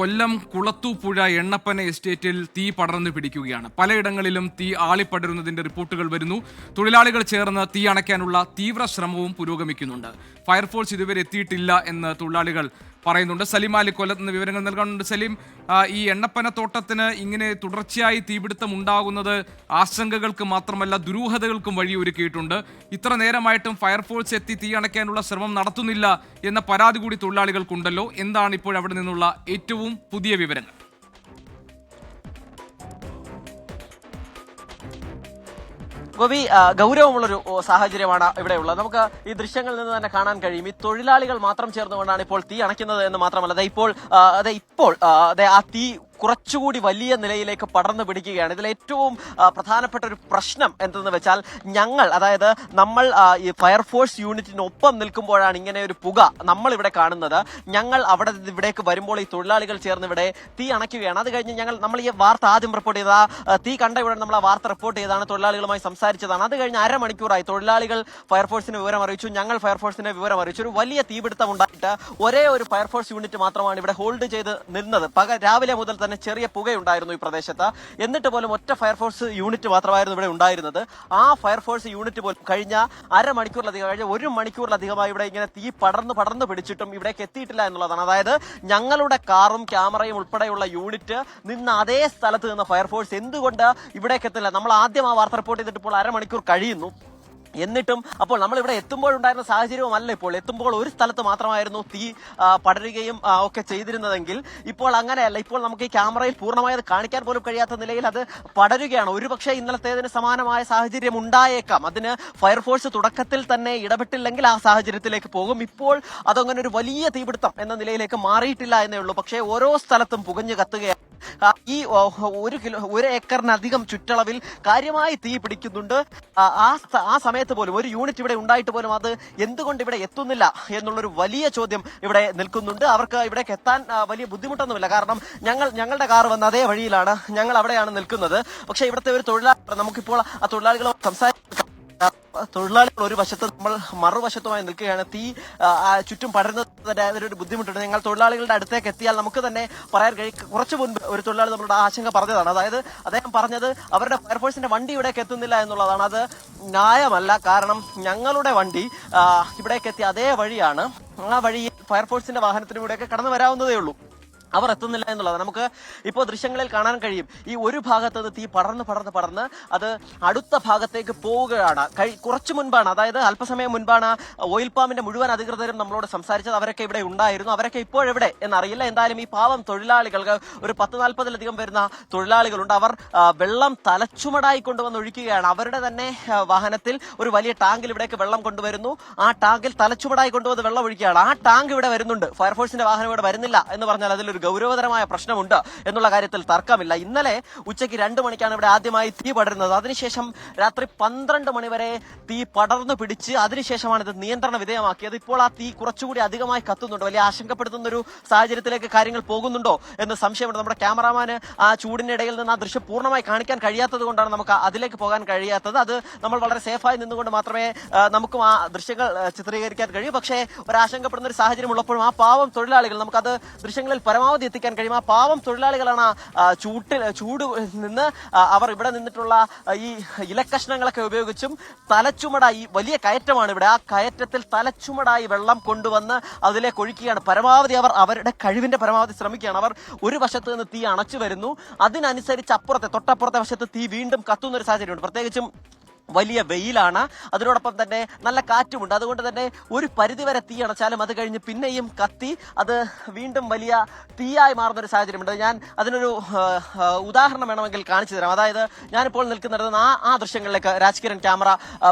കൊല്ലം കുളത്തൂപ്പുഴ എണ്ണപ്പന എസ്റ്റേറ്റിൽ തീ പടർന്നു പിടിക്കുകയാണ്. പലയിടങ്ങളിലും തീ ആളിപ്പടരുന്നതിന്റെ റിപ്പോർട്ടുകൾ വരുന്നു. തൊഴിലാളികൾ ചേർന്ന് തീ അണയ്ക്കാനുള്ള തീവ്ര ശ്രമവും പുരോഗമിക്കുന്നുണ്ട്. ഫയർഫോഴ്സ് ഇതുവരെ എത്തിയിട്ടില്ല എന്ന് തൊഴിലാളികൾ പറയുന്നുണ്ട്. സലീം അലി കൊല്ലത്ത് നിന്ന് വിവരങ്ങൾ നൽകാനുണ്ട്. സലീം ഈ എണ്ണപ്പന തോട്ടത്തിന് ഇങ്ങനെ തുടർച്ചയായി തീപിടുത്തം ഉണ്ടാകുന്നത് ആശങ്കകൾക്ക് മാത്രമല്ല ദുരൂഹതകൾക്കും വഴിയൊരുക്കിയിട്ടുണ്ട്. ഇത്ര നേരമായിട്ടും ഫയർഫോഴ്സ് എത്തി തീ അണയ്ക്കാനുള്ള ശ്രമം നടത്തുന്നില്ല എന്ന പരാതി കൂടി തൊഴിലാളികൾക്കുണ്ടല്ലോ. എന്താണ് ഇപ്പോൾ അവിടെ നിന്നുള്ള ഏറ്റവും പുതിയ വിവരങ്ങൾ? ഗോപി ഗൗരവമുള്ളൊരു സാഹചര്യമാണ് ഇവിടെ ഉള്ളത്. നമുക്ക് ഈ ദൃശ്യങ്ങളിൽ നിന്ന് തന്നെ കാണാൻ കഴിയും. ഈ തൊഴിലാളികൾ മാത്രം ചേർന്നുകൊണ്ടാണ് ഇപ്പോൾ തീ അണയ്ക്കുന്നത് എന്ന് മാത്രമല്ല അതെ ഇപ്പോൾ അതെ ഇപ്പോൾ അതെ ആ തീ കുറച്ചുകൂടി വലിയ നിലയിലേക്ക് പടർന്നു പിടിക്കുകയാണ്. ഇതിൽ ഏറ്റവും പ്രധാനപ്പെട്ട ഒരു പ്രശ്നം എന്തെന്ന് വെച്ചാൽ ഞങ്ങൾ അതായത് നമ്മൾ ഈ ഫയർഫോഴ്സ് യൂണിറ്റിനൊപ്പം നിൽക്കുമ്പോഴാണ് ഇങ്ങനെ ഒരു പുക നമ്മൾ ഇവിടെ കാണുന്നത്. ഞങ്ങൾ അവിടെ ഇവിടേക്ക് വരുമ്പോൾ ഈ തൊഴിലാളികൾ ചേർന്ന് ഇവിടെ തീ അണയ്ക്കുകയാണ്. അത് കഴിഞ്ഞ് ഞങ്ങൾ നമ്മൾ ഈ വാർത്ത ആദ്യം റിപ്പോർട്ട് ചെയ്ത തീ കണ്ട ഇവിടെ നമ്മൾ ആ വാർത്ത റിപ്പോർട്ട് ചെയ്താണ് തൊഴിലാളികളുമായി സംസാരിച്ചതാണ്. അത് കഴിഞ്ഞ് അരമണിക്കൂറായി തൊഴിലാളികൾ ഫയർഫോഴ്സിന് വിവരം അറിയിച്ചു. ഞങ്ങൾ ഫയർഫോഴ്സിനെ വിവരം അറിയിച്ചു. ഒരു വലിയ തീപിടുത്തം ഉണ്ടായിട്ട് ഒരേ ഒരു ഫയർഫോഴ്സ് യൂണിറ്റ് മാത്രമാണ് ഇവിടെ ഹോൾഡ് ചെയ്ത് നിന്നത്. പക രാവിലെ മുതൽ തന്നെ ചെറിയ പുകയുണ്ടായിരുന്നു ഈ പ്രദേശത്ത്. എന്നിട്ട് പോലും ഒറ്റ ഫയർഫോഴ്സ് യൂണിറ്റ് മാത്രമായിരുന്നു ഇവിടെ ഉണ്ടായിരുന്നത്. ആ ഫയർഫോഴ്സ് യൂണിറ്റ് പോലും കഴിഞ്ഞ അരമണിക്കൂറിലധികം കഴിഞ്ഞ ഒരു മണിക്കൂറിലധികമായി ഇവിടെ ഇങ്ങനെ തീ പടർന്ന് പടർന്ന് പിടിച്ചിട്ടും ഇവിടേക്ക് എത്തിയിട്ടില്ല എന്നുള്ളതാണ്. അതായത് ഞങ്ങളുടെ കാറും ക്യാമറയും ഉൾപ്പെടെയുള്ള യൂണിറ്റ് നിന്ന് അതേ സ്ഥലത്ത് നിന്ന് ഫയർഫോഴ്സ് എന്തുകൊണ്ട് ഇവിടേക്ക് എത്തില്ല? നമ്മൾ ആദ്യം ആ വാർത്ത റിപ്പോർട്ട് ചെയ്തിട്ട് ഇപ്പോൾ അരമണിക്കൂർ കഴിയുന്നു. എന്നിട്ടും അപ്പോൾ നമ്മൾ ഇവിടെ എത്തുമ്പോഴുണ്ടായിരുന്ന സാഹചര്യവുമല്ല ഇപ്പോൾ. എത്തുമ്പോൾ ഒരു സ്ഥലത്ത് മാത്രമായിരുന്നു തീ പടരുകയും ഒക്കെ ചെയ്തിരുന്നതെങ്കിൽ ഇപ്പോൾ അങ്ങനെയല്ല. ഇപ്പോൾ നമുക്ക് ഈ ക്യാമറയിൽ പൂർണമായി അത് കാണിക്കാൻ പോലും കഴിയാത്ത നിലയിൽ അത് പടരുകയാണ്. ഒരുപക്ഷെ ഇന്നലത്തേതിന് സമാനമായ സാഹചര്യം ഉണ്ടായേക്കാം. അതിന് ഫയർഫോഴ്സ് തുടക്കത്തിൽ തന്നെ ഇടപെട്ടില്ലെങ്കിൽ ആ സാഹചര്യത്തിലേക്ക് പോകും. ഇപ്പോൾ അതങ്ങനെ ഒരു വലിയ തീപിടുത്തം എന്ന നിലയിലേക്ക് മാറിയിട്ടില്ല എന്നേ ഉള്ളൂ. പക്ഷേ ഓരോ സ്ഥലത്തും പുകഞ്ഞു കത്തുകയാണ്. ഈ ഒരു കിലോ ഒരു ഏക്കറിനധികം ചുറ്റളവിൽ കാര്യമായി തീ പിടിക്കുന്നുണ്ട്. ആ, ആ സമയത്ത് പോലും ഒരു യൂണിറ്റ് ഇവിടെ ഉണ്ടായിട്ട് പോലും അത് എന്തുകൊണ്ട് ഇവിടെ എത്തുന്നില്ല എന്നുള്ളൊരു വലിയ ചോദ്യം ഇവിടെ നിൽക്കുന്നുണ്ട്. അവർക്ക് ഇവിടേക്ക് എത്താൻ വലിയ ബുദ്ധിമുട്ടൊന്നുമില്ല. കാരണം ഞങ്ങൾ ഞങ്ങളുടെ കാർ വന്ന അതേ വഴിയിലാണ് ഞങ്ങൾ അവിടെയാണ് നിൽക്കുന്നത്. പക്ഷേ ഇവിടുത്തെ ഒരു തൊഴിലാളി നമുക്കിപ്പോൾ ആ തൊഴിലാളികളോട് സംസാരിക്കാം തൊഴിലാളികൾ ഒരു വശത്ത് നമ്മൾ മറുവശത്തുമായി നിൽക്കുകയാണ്. തീ ചുറ്റും പടരുന്നതിന്റെ ഒരു ബുദ്ധിമുട്ടുണ്ട്. ഞങ്ങൾ തൊഴിലാളികളുടെ അടുത്തേക്ക് എത്തിയാൽ നമുക്ക് തന്നെ പറയാൻ കഴിയും. കുറച്ചു മുൻപ് ഒരു തൊഴിലാളി നമ്മളുടെ ആശങ്ക പറഞ്ഞതാണ്. അതായത് അദ്ദേഹം പറഞ്ഞത് അവരുടെ ഫയർഫോഴ്സിന്റെ വണ്ടി ഇവിടേക്ക് എത്തുന്നില്ല എന്നുള്ളതാണ്. അത് ന്യായമല്ല. കാരണം ഞങ്ങളുടെ വണ്ടി ഇവിടേക്ക് എത്തിയ അതേ വഴിയാണ് ആ വഴി ഫയർഫോഴ്സിന്റെ വാഹനത്തിലൂടെയൊക്കെ കടന്നു വരാവുന്നതേ ഉള്ളൂ. അവർ എത്തുന്നില്ല എന്നുള്ളത്. നമുക്ക് ഇപ്പോൾ ദൃശ്യങ്ങളിൽ കാണാൻ കഴിയും. ഈ ഒരു ഭാഗത്ത് അത് തീ പടർന്ന് പടർന്ന് പടർന്ന് അത് അടുത്ത ഭാഗത്തേക്ക് പോവുകയാണ്. കഴി- കുറച്ചു മുൻപാണ് അതായത് അല്പസമയം മുൻപാണ് ഓയിൽ പാമ്പിന്റെ മുഴുവൻ അധികൃതരും നമ്മളോട് സംസാരിച്ചത്. അവരൊക്കെ ഇവിടെ ഉണ്ടായിരുന്നു. അവരൊക്കെ ഇപ്പോഴെവിടെ എന്നറിയില്ല. എന്തായാലും ഈ പാവം തൊഴിലാളികൾക്ക് ഒരു പത്ത് നാൽപ്പതിലധികം വരുന്ന തൊഴിലാളികളുണ്ട്. അവർ വെള്ളം തലച്ചുമടായി കൊണ്ടുവന്ന് ഒഴിക്കുകയാണ്. അവരുടെ തന്നെ വാഹനത്തിൽ ഒരു വലിയ ടാങ്കിൽ ഇവിടേക്ക് വെള്ളം കൊണ്ടുവരുന്നു. ആ ടാങ്കിൽ തലച്ചുമടായി കൊണ്ടുവന്ന് വെള്ളം ഒഴിക്കുകയാണ്. ആ ടാങ്ക് ഇവിടെ വരുന്നുണ്ട്. ഫയർഫോഴ്സിന്റെ വാഹനം ഇവിടെ വരുന്നില്ല എന്ന് പറഞ്ഞാൽ അതിലൊരു ഗൗരവതരമായ പ്രശ്നമുണ്ട് എന്നുള്ള കാര്യത്തിൽ തർക്കമില്ല. ഇന്നലെ ഉച്ചയ്ക്ക് രണ്ടു മണിക്കാണ് ഇവിടെ ആദ്യമായി തീ പടരുന്നത്. അതിനുശേഷം രാത്രി പന്ത്രണ്ട് മണി വരെ തീ പടർന്നു പിടിച്ച് അതിനുശേഷമാണ് ഇത് നിയന്ത്രണ വിധേയമാക്കിയത്. ഇപ്പോൾ ആ തീ കുറച്ചുകൂടി അധികമായി കത്തുന്നുണ്ട്. വലിയ ആശങ്കപ്പെടുത്തുന്ന ഒരു സാഹചര്യത്തിലേക്ക് കാര്യങ്ങൾ പോകുന്നുണ്ടോ എന്ന് സംശയമുണ്ട്. നമ്മുടെ ക്യാമറാമാന് ആ ചൂടിനിടയിൽ നിന്ന് ആ ദൃശ്യം പൂർണമായി കാണിക്കാൻ കഴിയാത്തത് കൊണ്ടാണ് നമുക്ക് അതിലേക്ക് പോകാൻ കഴിയാത്തത്. അത് നമ്മൾ വളരെ സേഫായി നിന്നുകൊണ്ട് മാത്രമേ നമുക്കും ആ ദൃശ്യങ്ങൾ ചിത്രീകരിക്കാൻ കഴിയൂ. പക്ഷേ ഒരു ഒരാശങ്കപ്പെടുന്ന ഒരു സാഹചര്യം ഉള്ളപ്പോഴും ആ പാവം തൊഴിലാളികൾ നമുക്കത് ദൃശ്യങ്ങളിൽ പരമാവധി എത്തിക്കാൻ കഴിയും. ആ പാവം തൊഴിലാളികളാണ് ചൂട്ടിൽ ചൂട് നിന്ന് അവർ ഇവിടെ നിന്നിട്ടുള്ള ഈ ഇലക്കഷ്ണങ്ങളൊക്കെ ഉപയോഗിച്ചും തലച്ചുമടായി വലിയ കയറ്റമാണ് ഇവിടെ. ആ കയറ്റത്തിൽ തലച്ചുമടായി വെള്ളം കൊണ്ടുവന്ന് അതിലേക്ക് ഒഴിക്കുകയാണ് പരമാവധി അവർ അവരുടെ കഴിവിന്റെ പരമാവധി ശ്രമിക്കുകയാണ്. അവർ ഒരു വശത്ത് നിന്ന് തീ അണച്ചു വരുന്നു. അതിനനുസരിച്ച് അപ്പുറത്തെ തൊട്ടപ്പുറത്തെ വശത്ത് തീ വീണ്ടും കത്തുന്ന ഒരു സാഹചര്യമുണ്ട്. പ്രത്യേകിച്ചും വലിയ വെയിലാണ്. അതിനോടൊപ്പം തന്നെ നല്ല കാറ്റുമുണ്ട്. അതുകൊണ്ട് തന്നെ ഒരു പരിധിവരെ തീ അണച്ചാലും അത് കഴിഞ്ഞ് പിന്നെയും കത്തി. അത് വീണ്ടും വലിയ തീയായി മാറുന്ന ഒരു സാഹചര്യമുണ്ട്. ഞാൻ അതിനൊരു ഉദാഹരണം വേണമെങ്കിൽ കാണിച്ചു തരാം. അതായത് ഞാനിപ്പോൾ നിൽക്കുന്നിടത്ത് ആ ആ ദൃശ്യങ്ങളിലേക്ക് രാജ്കിരൺ ക്യാമറ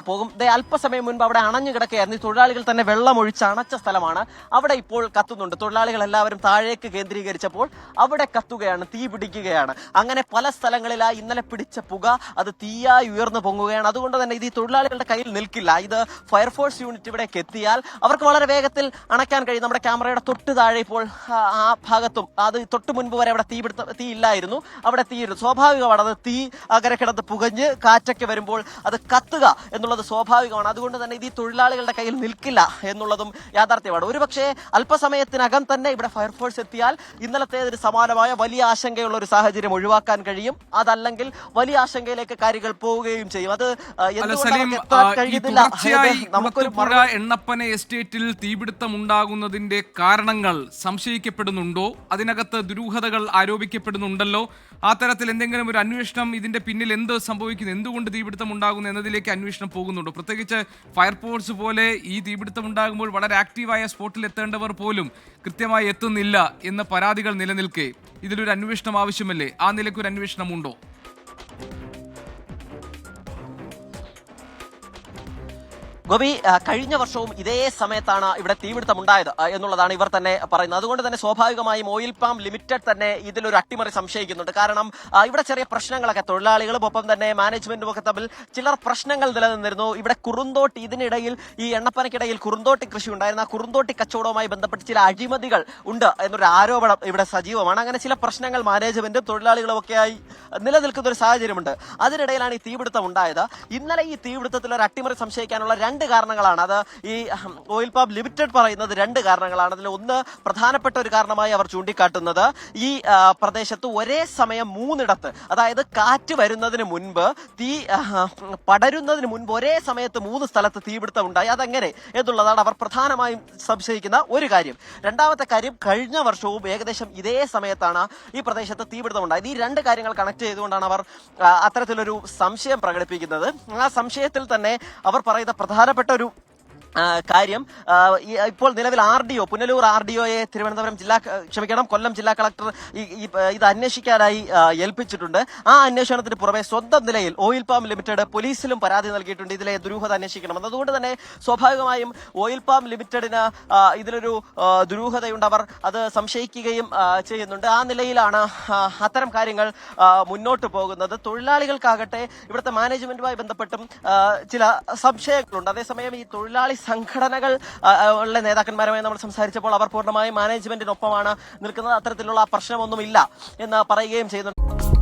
പോകും. ദേ അല്പസമയം മുൻപ് അവിടെ അണഞ്ഞു കിടക്കുകയായിരുന്നു. ഈ തൊഴിലാളികൾ തന്നെ വെള്ളമൊഴിച്ച് അണച്ച സ്ഥലമാണ്. അവിടെ ഇപ്പോൾ കത്തുന്നുണ്ട്. തൊഴിലാളികൾ എല്ലാവരും താഴേക്ക് കേന്ദ്രീകരിച്ചപ്പോൾ അവിടെ കത്തുകയാണ് തീ പിടിക്കുകയാണ് അങ്ങനെ പല സ്ഥലങ്ങളിലായി ഇന്നലെ പിടിച്ച പുക അത് തീയായി ഉയർന്നു പൊങ്ങുകയാണ്. അതുകൊണ്ട് അതുകൊണ്ട് തന്നെ ഇത് ഈ തൊഴിലാളികളുടെ കയ്യിൽ നിൽക്കില്ല. ഇത് ഫയർഫോഴ്സ് യൂണിറ്റ് ഇവിടേക്ക് എത്തിയാൽ അവർക്ക് വളരെ വേഗത്തിൽ അണയ്ക്കാൻ കഴിയും. നമ്മുടെ ക്യാമറയുടെ തൊട്ട് താഴെ ഇപ്പോൾ ആ, ആ ഭാഗത്തും അത് തൊട്ട് മുൻപ് വരെ അവിടെ തീ പിടുത്ത തീ ഇല്ലായിരുന്നു. അവിടെ തീയിരുന്നു സ്വാഭാവികമാണ് അത് തീ അകരെ കിടന്ന് പുകഞ്ഞ് കാറ്റൊക്കെ വരുമ്പോൾ അത് കത്തുക എന്നുള്ളത് സ്വാഭാവികമാണ്. അതുകൊണ്ട് തന്നെ ഇത് ഈ തൊഴിലാളികളുടെ കയ്യിൽ നിൽക്കില്ല എന്നുള്ളതും യാഥാർത്ഥ്യമാണ്. ഒരുപക്ഷെ അല്പസമയത്തിനകം തന്നെ ഇവിടെ ഫയർഫോഴ്സ് എത്തിയാൽ ഇന്നലത്തേതിന് സമാനമായ വലിയ ആശങ്കയുള്ള ഒരു സാഹചര്യം ഒഴിവാക്കാൻ കഴിയും. അതല്ലെങ്കിൽ വലിയ ആശങ്കയിലേക്ക് കാര്യങ്ങൾ പോവുകയും ചെയ്യും. അത് നമുക്കൊരു എണ്ണപ്പന എസ്റ്റേറ്റിൽ തീപിടുത്തം ഉണ്ടാകുന്നതിന്റെ കാരണങ്ങൾ സംശയിക്കപ്പെടുന്നുണ്ടോ? അതിനകത്ത് ദുരൂഹതകൾ ആരോപിക്കപ്പെടുന്നുണ്ടല്ലോ? ആ തരത്തിൽ എന്തെങ്കിലും ഒരു അന്വേഷണം ഇതിന്റെ പിന്നിൽ എന്ത് സംഭവിക്കുന്നു? എന്തുകൊണ്ട് തീപിടുത്തം ഉണ്ടാകുന്നു എന്നതിലേക്ക് അന്വേഷണം പോകുന്നുണ്ടോ? പ്രത്യേകിച്ച് ഫയർഫോഴ്സ് പോലെ ഈ തീപിടുത്തം ഉണ്ടാകുമ്പോൾ വളരെ ആക്റ്റീവായ സ്പോട്ടിൽ എത്തേണ്ടവർ പോലും കൃത്യമായി എത്തുന്നില്ല എന്ന പരാതികൾ നിലനിൽക്കെ. ഇതിലൊരു അന്വേഷണം ആവശ്യമല്ലേ? ആ നിലയ്ക്ക് ഒരു അന്വേഷണം ഉണ്ടോ ഗോപി കഴിഞ്ഞ വർഷവും ഇതേ സമയത്താണ് ഇവിടെ തീപിടുത്തം ഉണ്ടായത് എന്നുള്ളതാണ് ഇവർ തന്നെ പറയുന്നത്. അതുകൊണ്ട് തന്നെ സ്വാഭാവികമായും ഓയിൽ പാം ലിമിറ്റഡ് തന്നെ ഇതിലൊരു അട്ടിമറി സംശയിക്കുന്നുണ്ട്. കാരണം ഇവിടെ ചെറിയ പ്രശ്നങ്ങളൊക്കെ തൊഴിലാളികളും ഒപ്പം തന്നെ മാനേജ്മെന്റും ഒക്കെ തമ്മിൽ ചിലർ പ്രശ്നങ്ങൾ നിലനിന്നിരുന്നു. ഇവിടെ കുറുന്തോട്ടി ഇതിനിടയിൽ ഈ എണ്ണപ്പനക്കിടയിൽ കുറുന്തോട്ടി കൃഷി ഉണ്ടായിരുന്ന. കുറുന്തോട്ടി കച്ചവടവുമായി ബന്ധപ്പെട്ട് ചില അഴിമതികൾ ഉണ്ട് എന്നൊരു ആരോപണം ഇവിടെ സജീവമാണ്. അങ്ങനെ ചില പ്രശ്നങ്ങൾ മാനേജ്മെന്റും തൊഴിലാളികളും ഒക്കെയായി നിലനിൽക്കുന്ന ഒരു സാഹചര്യമുണ്ട്. അതിനിടയിലാണ് ഈ തീപിടുത്തം ഉണ്ടായത്. ഇന്നലെ ഈ തീപിടുത്തത്തിൽ ഒരു അട്ടിമറി സംശയിക്കാനുള്ള രണ്ട് കാരണങ്ങളാണ്. അത് ഈ ഓയിൽ പാം ലിമിറ്റഡ് പറയുന്നത് രണ്ട് കാരണങ്ങളാണ്. അതിൽ ഒന്ന് പ്രധാനപ്പെട്ട ഒരു കാരണമായി അവർ ചൂണ്ടിക്കാട്ടുന്നത്. ഈ പ്രദേശത്ത് ഒരേ സമയം മൂന്നിടത്ത് അതായത് കാറ്റ് വരുന്നതിന് മുൻപ് തീ പടരുന്നതിന് മുൻപ് ഒരേ സമയത്ത് മൂന്ന് സ്ഥലത്ത് തീപിടുത്തം ഉണ്ടായി. അതെങ്ങനെ എന്നുള്ളതാണ് അവർ പ്രധാനമായും സംശയിക്കുന്ന ഒരു കാര്യം. രണ്ടാമത്തെ കാര്യം കഴിഞ്ഞ വർഷവും ഏകദേശം ഇതേ സമയത്താണ് ഈ പ്രദേശത്ത് തീപിടുത്തം ഉണ്ടായത്. ഈ രണ്ട് കാര്യങ്ങൾ കണക്ട് ചെയ്തുകൊണ്ടാണ് അവർ അത്തരത്തിലൊരു സംശയം പ്രകടിപ്പിക്കുന്നത്. ആ സംശയത്തിൽ തന്നെ അവർ പറയുന്ന പ്രധാനപ്പെട്ട ഒരു കാര്യം. ഇപ്പോൾ നിലവിൽ R D O Punalur R D ഒയെ Thiruvananthapuram ജില്ലാ ക്ഷമിക്കണം കൊല്ലം ജില്ലാ കളക്ടർ ഇത് അന്വേഷിക്കാനായി ഏൽപ്പിച്ചിട്ടുണ്ട്. ആ അന്വേഷണത്തിന് പുറമെ സ്വന്തം നിലയിൽ ഓയിൽ പാം ലിമിറ്റഡ് പോലീസിലും പരാതി നൽകിയിട്ടുണ്ട്. ഇതിലെ ദുരൂഹത അന്വേഷിക്കണം. അതുകൊണ്ട് തന്നെ സ്വാഭാവികമായും ഓയിൽ പാം ലിമിറ്റഡിന് ഇതിലൊരു ദുരൂഹതയുണ്ട്. അവർ അത് സംശയിക്കുകയും ചെയ്യുന്നുണ്ട്. ആ നിലയിലാണ് അത്തരം കാര്യങ്ങൾ മുന്നോട്ട് പോകുന്നത്. തൊഴിലാളികൾക്കാകട്ടെ ഇവിടുത്തെ മാനേജ്മെന്റുമായി ബന്ധപ്പെട്ടും ചില സംശയങ്ങളുണ്ട്. അതേസമയം ഈ തൊഴിലാളി സംഘടനകൾ ഉള്ള നേതാക്കന്മാരുമായി നമ്മൾ സംസാരിച്ചപ്പോൾ അവർ പൂർണമായും മാനേജ്മെന്റിനൊപ്പമാണ് നിൽക്കുന്നത്. അത്തരത്തിലുള്ള പ്രശ്നമൊന്നുമില്ല എന്ന് പറയുകയും ചെയ്യുന്നുണ്ട്